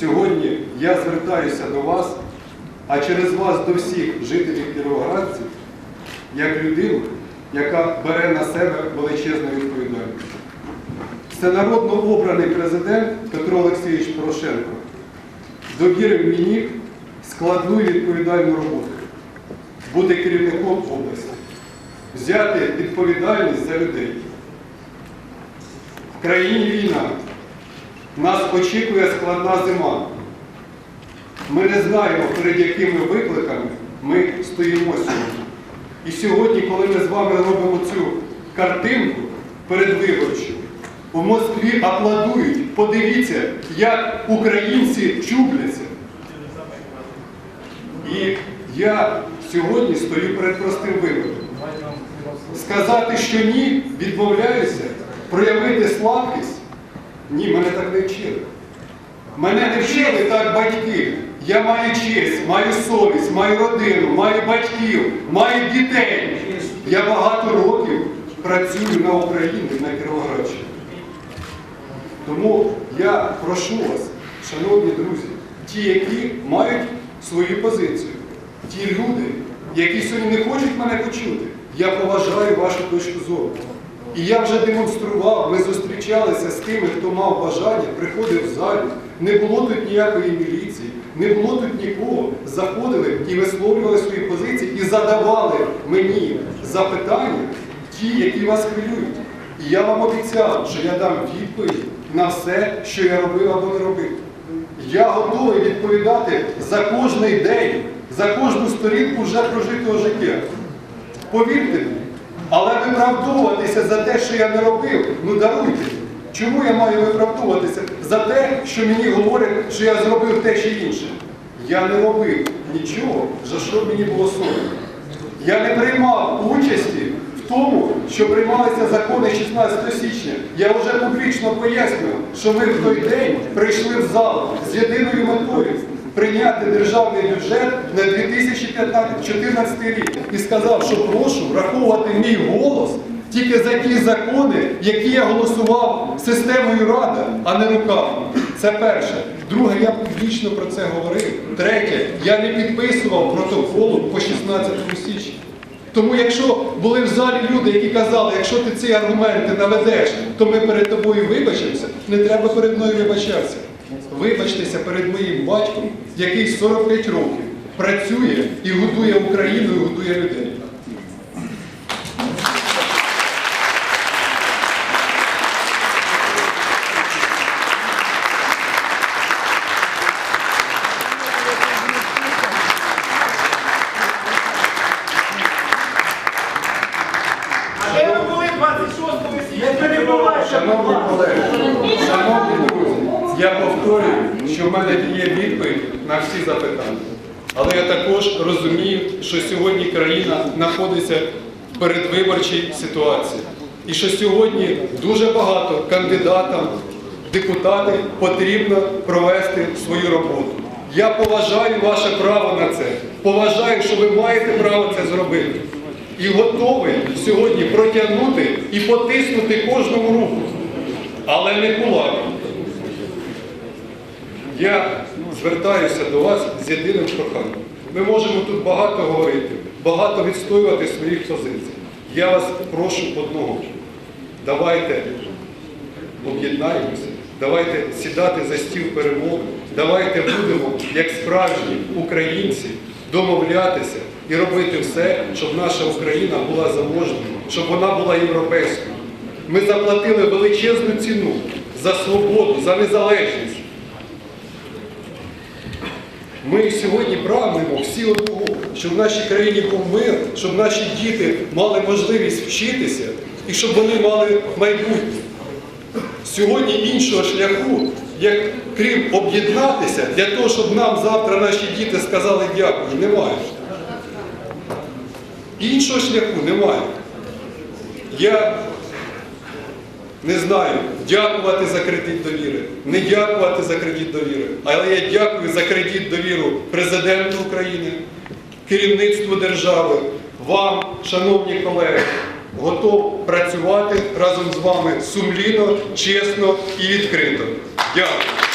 сьогодні я звертаюся до вас, а через вас до всіх жителів Кіровоградців, як людину, яка бере на себе величезну відповідальність. Всенародно обраний президент Петро Олексійович Порошенко довірив мені складну і відповідальну роботу бути керівником області, взяти відповідальність за людей. В країні війна. Нас очікує складна зима. Ми не знаємо, перед якими викликами ми стоїмо сьогодні. І сьогодні, коли ми з вами робимо цю картинку передвиборчу, у Москві аплодують. Подивіться, як українці чубляться. І я сьогодні стою перед простим вибором. Сказати, що ні, відмовляюся, проявити слабкість. Ні, мене так не вчили. Мене не вчили так батьки. Я маю честь, маю совість, маю родину, маю батьків, маю дітей. Я багато років працюю на Україні, на Кіровоградщині. Тому я прошу вас, шановні друзі, ті, які мають свою позицію, ті люди, які сьогодні не хочуть мене почути, я поважаю вашу точку зору. І я вже демонстрував, ми зустрічалися з тими, хто мав бажання, приходив в залі. Не було тут ніякої міліції, не було тут нікого. Заходили і висловлювали свої позиції і задавали мені запитання, ті, які вас хвилюють. І я вам обіцяв, що я дам відповідь на все, що я робив або не робив. Я готовий відповідати за кожний день, за кожну сторінку вже прожитого життя. Повірте мені. Виправдовуватися за те, що я не робив, ну даруйте. Чому я маю виправдовуватися за те, що мені говорять, що я зробив те чи інше? Я не робив нічого, за що мені було соромно. Я не приймав участі в тому, що приймалися закони 16 січня. Я вже публічно пояснював, що ми в той день прийшли в зал з єдиною метою прийняти державний бюджет на 2014 рік і сказав, що прошу враховувати мій голос тільки за ті закони, які я голосував системою Рада, а не руками. Це перше. Друге, я публічно про це говорив. Третє, я не підписував протоколу по 16 січня. Тому якщо були в залі люди, які казали, якщо ти ці аргументи наведеш, то ми перед тобою вибачимося, не треба перед мною вибачатися. Вибачтеся перед моїм батьком, який 45 років працює і годує Україну, і годує людей. А де ви були 26 січня? Не перебувайте, Шановні колеги, шановні друзі, я повторюю, що в мене є відповідь на всі запитання. Але я також розумію, що сьогодні країна знаходиться в передвиборчій ситуації. І що сьогодні дуже багато кандидатам, в депутати потрібно провести свою роботу. Я поважаю ваше право на це. Поважаю, що ви маєте право це зробити. І готовий сьогодні протягнути і потиснути кожному руку. Але не кулаком. Я звертаюся до вас з єдиним проханням. Ми можемо тут багато говорити, багато відстоювати своїх позицій. Я вас прошу одного. Давайте об'єднаємося, давайте сідати за стіл перемоги, давайте будемо, як справжні українці, домовлятися і робити все, щоб наша Україна була заможною, щоб вона була європейською. Ми заплатили величезну ціну за свободу, за незалежність. Ми сьогодні прагнемо всі одного, щоб в нашій країні був мир, щоб наші діти мали можливість вчитися і щоб вони мали майбутнє. Сьогодні іншого шляху, як крім об'єднатися, для того, щоб нам завтра наші діти сказали дякую, немає. Іншого шляху немає. Я не знаю, дякувати за кредит довіри, не дякувати за кредит довіри. Але я дякую за кредит довіру президенту України, керівництву держави, вам, шановні колеги, готов працювати разом з вами сумлінно, чесно і відкрито. Дякую.